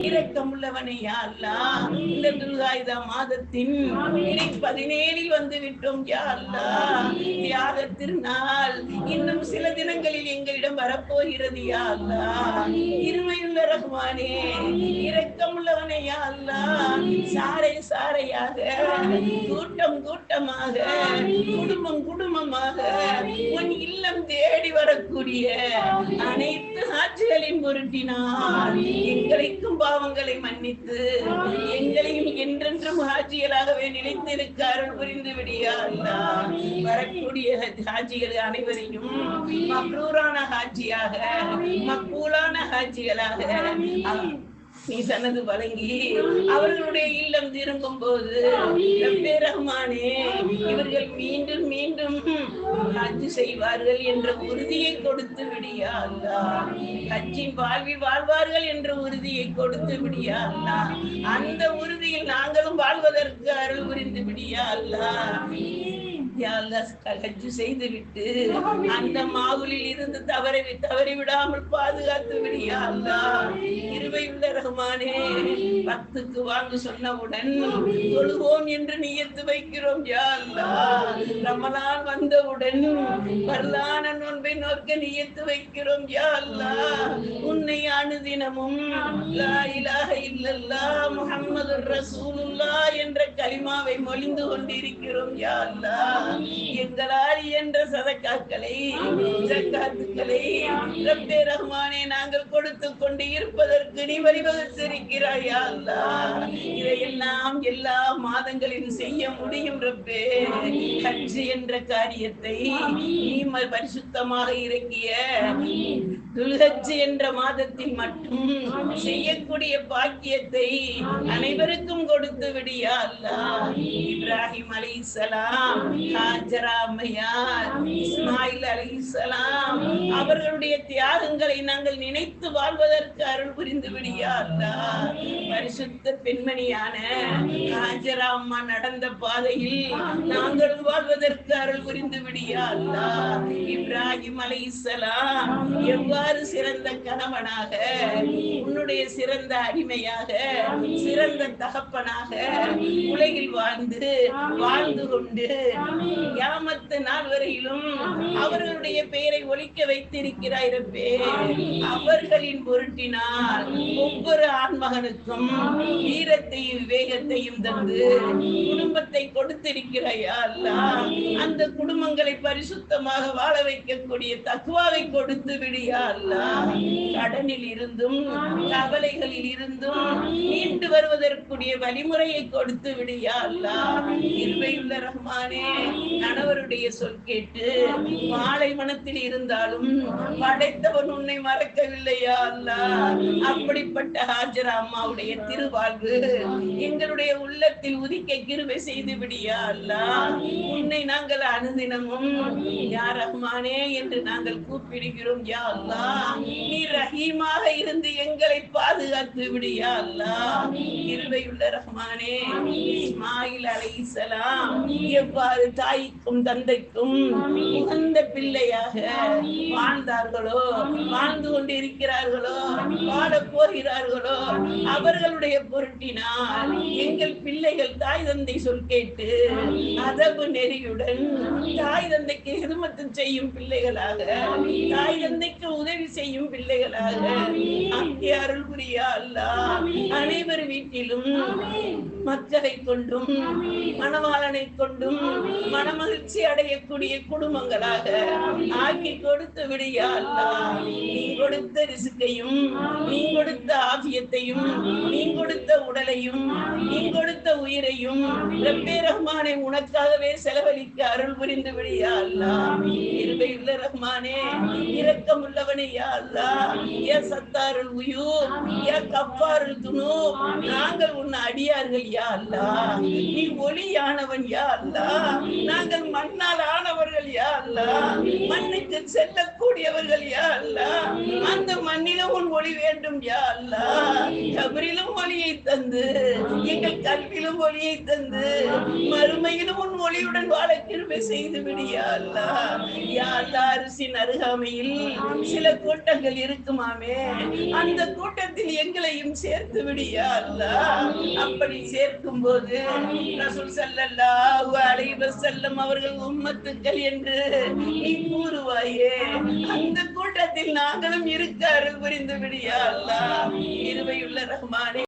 இரக்கமுள்ளவனை யா அல்லாஹ்? இந்த துல்காயுதா மாதத்தின் பதினேழில் வந்து விட்டோம் யா அல்லாஹ். தியாக திருநாள் இன்னும் சில தினங்களில் எங்களிடம் வரப்போகிறது யா அல்லாஹ். இருமையுள்ள ரஹ்மானே இரக்கமுள்ளவனை யா அல்லாஹ். சாறை சாறையாக கூட்டம் கூட்டமாக குடும்பம் குடும்பமாக உன் இல்லம் தேடி வரக்கூடிய அனைத்து ஆட்சிகளின் பொருட்டினால் எங்களுக்கும் பாவங்களை மன்னித்து எங்களையும் என்றென்றும் ஹாஜிகளாகவே நினைத்திருக்க அருள் புரிந்து விடியா வரக்கூடிய ஹாஜிகள் அனைவரையும் மக்ரூரான ஹாஜியாக மக்கூலான ஹாஜிகளாக நீ சனது வழங்கி அவர்களுடைய இல்லம் திரும்பும் போது ரஹ்மானே இவர்கள் மீண்டும் மீண்டும் ஹஜ் செய்வார்கள் என்ற உறுதியை கொடுத்து விடியா அல்லா ஹஜ்ஜின் வாழ்வில் வாழ்வார்கள் என்ற உறுதியை கொடுத்து விடியா அல்லாஹ் அந்த உறுதியில் நாங்களும் வாழ்வதற்கு அருள் புரிந்து விடியா அல்லா யா அல்லாஹ் ஹஜ் செய்து விட்டு அந்த மாவுலில் இருந்து தவறி தவறி விடாமல் பாதுகாத்து விடியா இருவை உள்ள ரஹ்மானே பத்துக்கு வாங்க சொன்னவுடன் தொழுவோம் என்று நியத்து வைக்கிறோம் யா ரமலான் வந்தவுடன் வரலான நோன்பை நோக்க நியத்து வைக்கிறோம் யா உன்னை அனுதினமும் லா இலாஹ இல்லல்லாஹ் முஹம்மதுர் ரசூலுல்லாஹ் என்ற கலிமாவை மொழிந்து கொண்டிருக்கிறோம் யா அல்லாஹ். எங்களால் என்ற சதக்காக்களை ஜக்காத்துக்களை ரப்பே ரஹ்மானே நாங்கள் கொடுத்து கொண்டு இருப்பதற்கு நீ வழிவகுத்திருக்கிறாய் யா அல்லாஹ். இதையெல்லாம் எல்லா மாதங்களிலும் செய்ய முடியும் ரப்பே. ஹஜ் என்ற காரியத்தை நீ பரிசுத்தமாக இறக்கிய துல்ஹஜ் என்ற மாதத்தில் மட்டும் செய்யக்கூடிய பாக்கியத்தை அனைவருக்கும் கொடுத்து விடியா அல்லாஹ். இப்ராஹிம் இஸ்மாயில் அலைஹிஸ்ஸலாம் அவர்களுடைய தியாகங்களை நாங்கள் நினைத்து வாழ்வதற்கு அருள் புரிந்து விடியா பரிசுத்த பெண்மணியான அம்மா நடந்த பாதையில் நாங்கள் வாழ்வதற்கு அருள் புரிந்து விடியா இப்ராஹிம் அலைஹிஸ்ஸலாம் எவ்வாறு சிறந்த கணவனாக உன்னுடைய சிறந்த அடிமையாக சிறந்த தகப்பனாக உலகில் வாழ்ந்து வாழ்ந்து கொண்டு யாமத்து நாள் வரையிலும் அவர்களுடைய பெயரை ஒலிக்க வைத்திருக்கிறாய் ரப்பே. அவர்களின் பொருட்டினால் ஒவ்வொரு ஆண்மகனுக்கும் வீரத்தையும் விவேகத்தையும் தந்து குடும்பத்தை கொடுத்திருக்கிறாயா அந்த குடும்பங்களை பரிசுத்தமாக வாழ வைக்கக்கூடிய தக்குவாவை கொடுத்து விடியா கடனில் இருந்தும் கவலைகளில் இருந்தும் மீண்டு வருவதற்குரிய வழிமுறையை கொடுத்து விடியா அல்லாஹ் இருவையுள்ள ரஹ்மானே கணவருடைய சொல் கேட்டு மாலை மனத்தில் இருந்தாலும் படைத்தவன் உன்னை மறக்கவில்லையா அல்லாஹ் அப்படிப்பட்ட ஹாஜரா அம்மாவுடைய திருவாழ்வு எங்களுடைய உள்ளத்தில் உதிக்க கிருவை செய்து விடியா அல்லாஹ் உன்னை நாங்கள் அனுதினமும் யா ரஹ்மானே என்று நாங்கள் கூப்பிடுகிறோம் யா அல்லா. நீ ரஹீமா இருந்து எங்களை பாதுகாத்து விடியா அல்லாஹ். கிருபையுள்ள ரஹ்மானே. இஸ்மாயில் அலைஹிஸ்ஸலாம் எவ்வாறு தாய்க்கும் தந்தைக்கும் உகந்த பிள்ளையாக வாழ்ந்தார்களோ வாழ்ந்து கொண்டிருக்கிறார்களோ வாழப் போகிறார்களோ அவர்களுடைய பொருட்டினால் எங்கள் பிள்ளைகள் தாய் தந்தை சொல் கேட்டு அதவு நெறியுடன் தாய் தந்தைக்கு ஹிதமத்து செய்யும் பிள்ளைகளாக தாய் தந்தைக்கு உதவி செய்யும் பிள்ளைகளாக அங்கே அருள் புரியா அனைவர் வீட்டிலும் மக்களை கொண்டும் மணவாளனை கொண்டும் மனமகிழ்ச்சி அடையக்கூடிய குடும்பங்களாக ஆக்கி கொடுத்து விடியா அல்லாஹ் நீ கொடுத்த ரிசுக்கையும் நீ கொடுத்த ஆபியத்தையும் நீ கொடுத்த உடலையும் நீ கொடுத்த உயிரையும் ரப்பே ரஹ்மானை உனக்காகவே செலவழிக்க அருள் புரிந்து விடியா அல்லாஹ் இருவையுள்ள ரஹ்மானே இரக்கம் உள்ளவனே யா அல்லாஹ். யா சத்தாருல் உயூர் யா கஃபாருல் துனூப் நாங்கள் உன் அடியார்கள் யா அல்லாஹ் நீ ஒளியானவன் யா அல்லாஹ் நாங்கள் ஆனவர்கள் மண்ணுக்கு செல்லக்கூடியவர்கள் யா அல்லா. அந்த மண்ணிலும் உன் ஒளி வேண்டும் யா அல்லா. கபரிலும் ஒளியை தந்து எங்கள் கல்வியிலும் ஒளியை தந்து மறுமையிலும் உன் ஒளியுடன் வாழ கிருமை செய்து விடியா அல்லா. யா அல்லா அரிசின் அருகாமையில் சில கூட்டங்கள் இருக்குமாமே. அந்த கூட்டத்தில் எங்களையும் சேர்த்து விடியா அல்லா. அப்படி சேர்க்கும் போது ரசூல் ஸல்லல்லாஹு அலைஹி வஸல்லம் அவர்கள் உம்மத்துக்கள் என்று நீ கூறுவாயே. அந்த கூட்டத்தில் நாங்களும் இருக்க அருள் புரிந்து விடியா அல்லா இருவையுள்ள ரஹ்மானே.